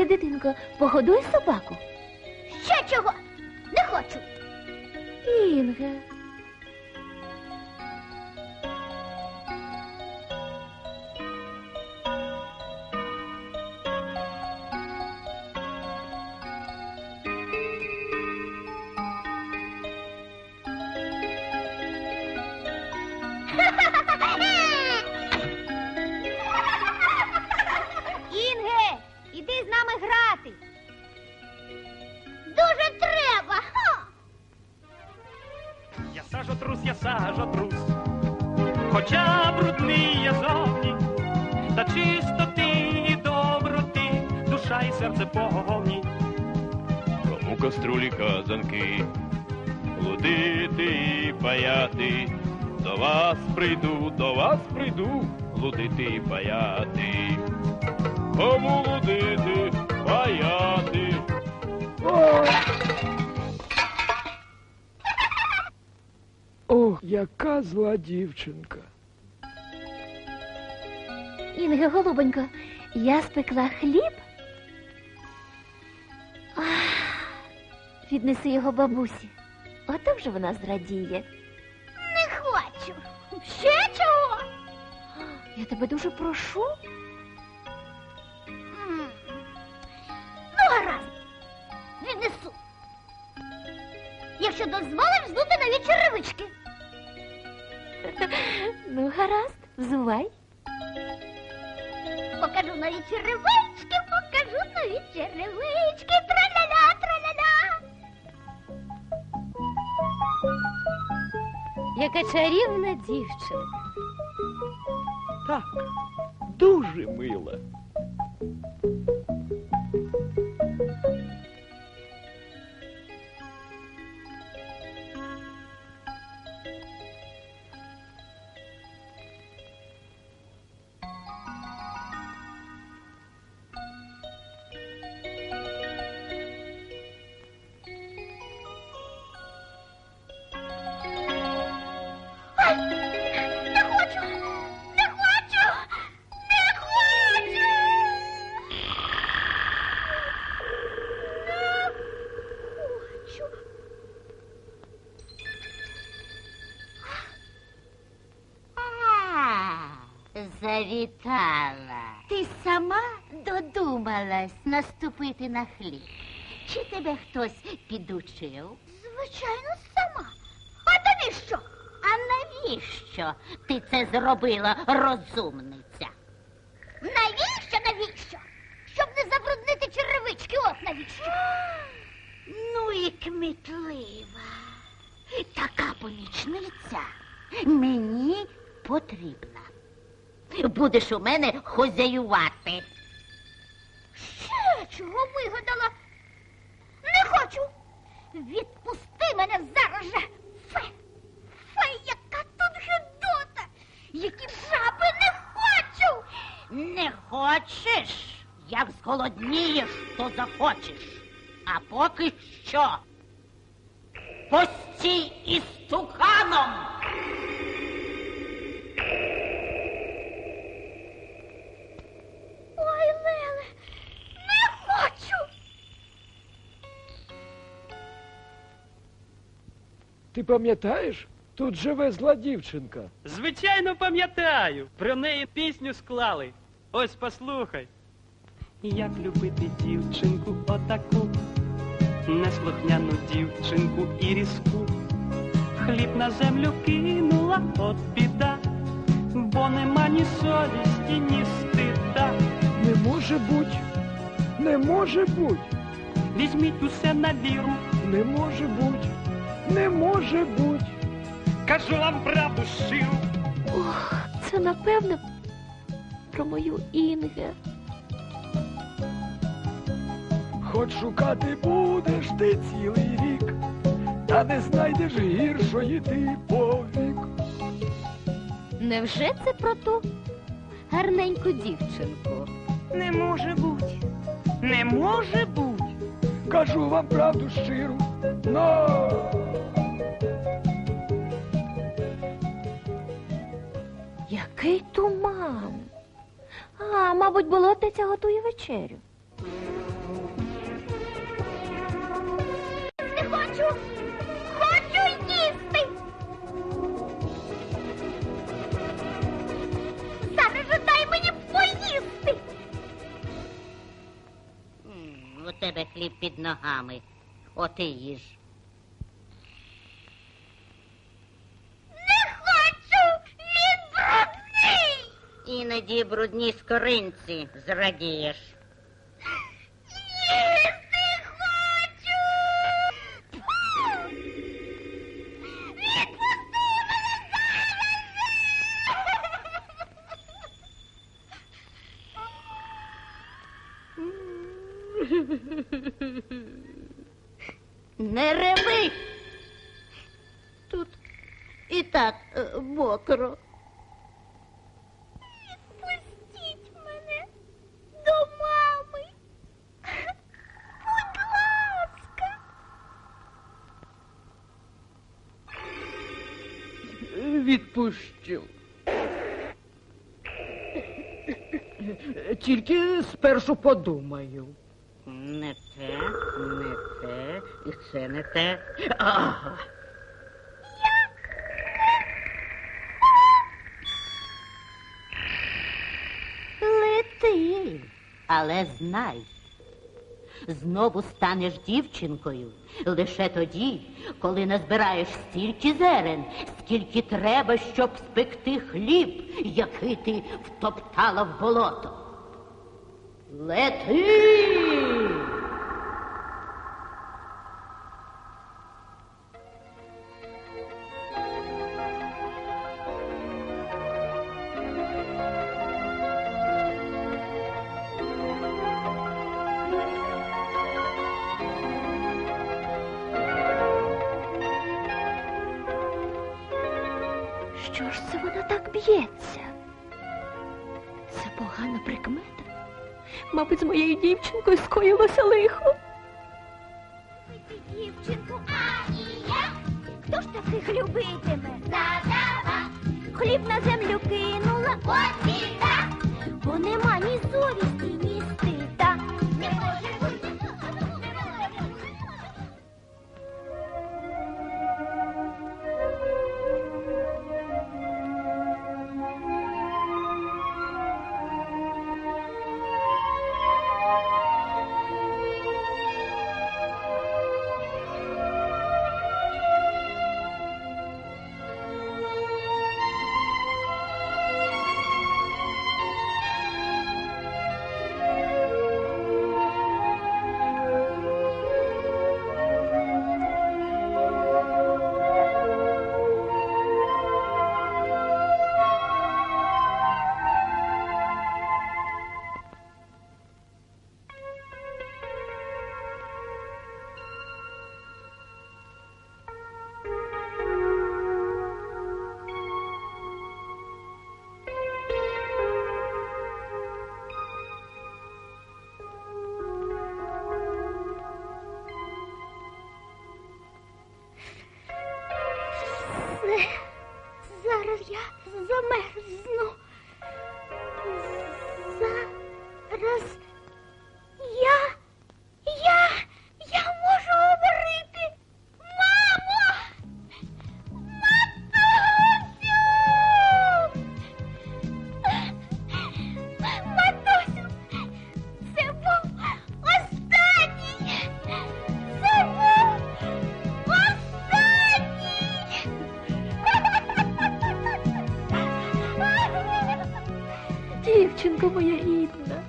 Інге, дитинко, погодуй собаку. Ще чого? Не хочу. Інге. Хоча брудний я зовні, та чистоти і доброти, душа і серце повні. Кому каструлі казанки, лудити і паяти, до вас прийду, до вас прийду, лудити і паяти. Кому лудити, паяти. Ох, яка зла дівчинка. Інге, голубонько, я спекла хліб. Ах, віднеси його бабусі. Ото вже вона зрадіє. Не хочу. Ще чого? Я тебе дуже прошу. М. Ну, гаразд. Віднесу. Якщо дозволиш здути нові черевички. Ну, гаразд, взувай. Покажу нові черевички, покажу нові черевички. Траля-ля, траля-ля. Яка чарівна дівчинка. Так, дуже мила. Завітала. Ти сама додумалась наступити на хліб. Чи тебе хтось підучив? Звичайно, сама. А навіщо? А навіщо ти це зробила, розумниця? Навіщо, навіщо? Щоб не забруднити черевички, от навіщо. Ну і кмітлива. Така помічниця мені потрібна. Будеш у мене хозяювати. Ще чого вигадала? Не хочу. Відпусти мене зараз же. Фе, фе, яка тут гидота. Які жаби не хочу. Не хочеш, як зголоднієш, то захочеш. А поки що. Постій із туканом. Ти пам'ятаєш? Тут живе зла дівчинка. Звичайно, пам'ятаю, про неї пісню склали. Ось послухай. Як любити дівчинку отаку, неслухняну дівчинку і різку. Хліб на землю кинула, от біда, бо нема ні совісті, ні стида. Не може буть. Не може буть. Візьміть усе на віру, Не може буть. Не може буть. кажу вам правду щиру. Ох, це напевно про мою Інге. Хоч шукати будеш ти цілий рік, та не знайдеш гіршої ти повік. Невже це про ту гарненьку дівчинку? Не може бути, не може бути. Кажу вам правду щиру. Но Який туман. А, мабуть, болотниця готує вечерю. Не хочу. Хочу їсти. Зараз же дай мені поїсти. М, У тебе хліб під ногами. От і їж. Не хочу. Він брудний. Іноді брудні скоринці зрадієш. Їсти хочу. Відпусти мене Не реви. Тут і так е, мокро. Відпущу. Тільки спершу подумаю. Не те, не те, і це не те. Ага. Лети, але знай. Знову станеш дівчинкою лише тоді, коли назбираєш стільки зерен, скільки треба, щоб спекти хліб, який ти втоптала в болото. Лети! Що ж це вона так б'ється? Це погана прикмета. Мабуть, з моєю дівчинкою скоїлося лихо. Дівчинку, а і я. Хто ж таких любитиме? Задава. Хліб на землю кинула. Ось біда. Бо нема ні совісті, كم يهيبنا